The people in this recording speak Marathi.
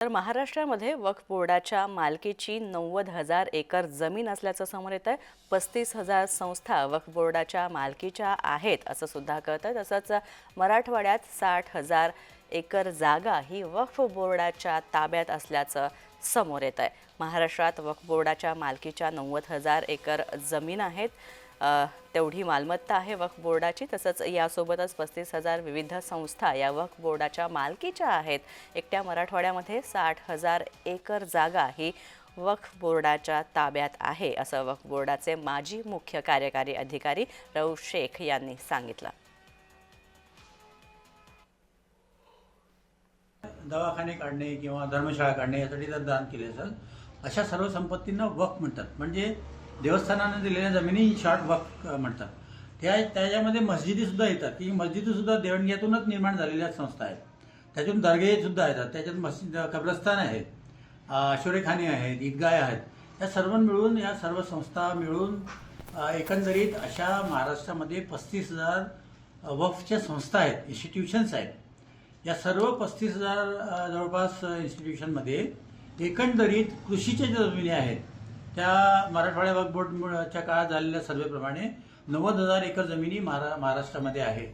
तर महाराष्ट्रामध्ये वक्फ बोर्डाच्या मालकीची नव्वद हजार एकर जमीन असल्याचं समोर येत आहे पस्तीस हजार संस्था वक्फ बोर्डाच्या मालकीच्या आहेत असं सुद्धा कळतं तसंच मराठवाड्यात साठ हजार एकर जागा ही वक्फ बोर्डाच्या ताब्यात असल्याचं समोर येत आहे महाराष्ट्रात वक्फ बोर्डाच्या मालकीच्या नव्वद हजार एकर जमीन आहेत. तेवढी मालमत्ता आहे वक्फ बोर्डाची. तसंच यासोबतच पस्तीस हजार विविध संस्था या वक्फ बोर्डाच्या मालकीच्या आहेत. एकट्या मराठवाड्यामध्ये साठ हजार एकर जागा ही वक्फ बोर्डाच्या ताब्यात आहे असं वक्फ बोर्डाचे माजी मुख्य कार्यकारी अधिकारी रऊफ शेख यांनी सांगितलं. दवाखाने काढणे किंवा धर्मशाळा काढणे यासाठी जर दान केले असेल. अशा सर्व संपत्तींना वक्फ म्हणतात. म्हणजे देवस्थानानं दिलेल्या जमिनी शॉर्ट वक्फ म्हणतात. त्या त्याच्यामध्ये मस्जिदी सुद्धा येतात. की मस्जिदी सुद्धा निर्माण झालेल्या संस्था आहेत. त्याच्यातून दर्गे सुद्धा येतात. त्याच्यात मस्जिद कब्रस्तान आहेत आशोरेखाने आहेत ईदगाह आहेत. या सर्व मिळून या सर्व संस्था मिळून एकंदरीत अशा महाराष्ट्रामध्ये पस्तीस हजार वक्फच्या संस्था आहेत इन्स्टिट्यूशन्स आहेत. या सर्व पस्तीस हजार जवळपास इन्स्टिट्यूशनमध्ये एकंदरीत कृषीच्या ज्या जमिनी आहेत. त्या मराठवाड्या वक्फ बोर्डच्या काळात झालेल्या सर्वेप्रमाणे नव्वद हजार एकर जमिनी महारा महाराष्ट्रामध्ये आहे.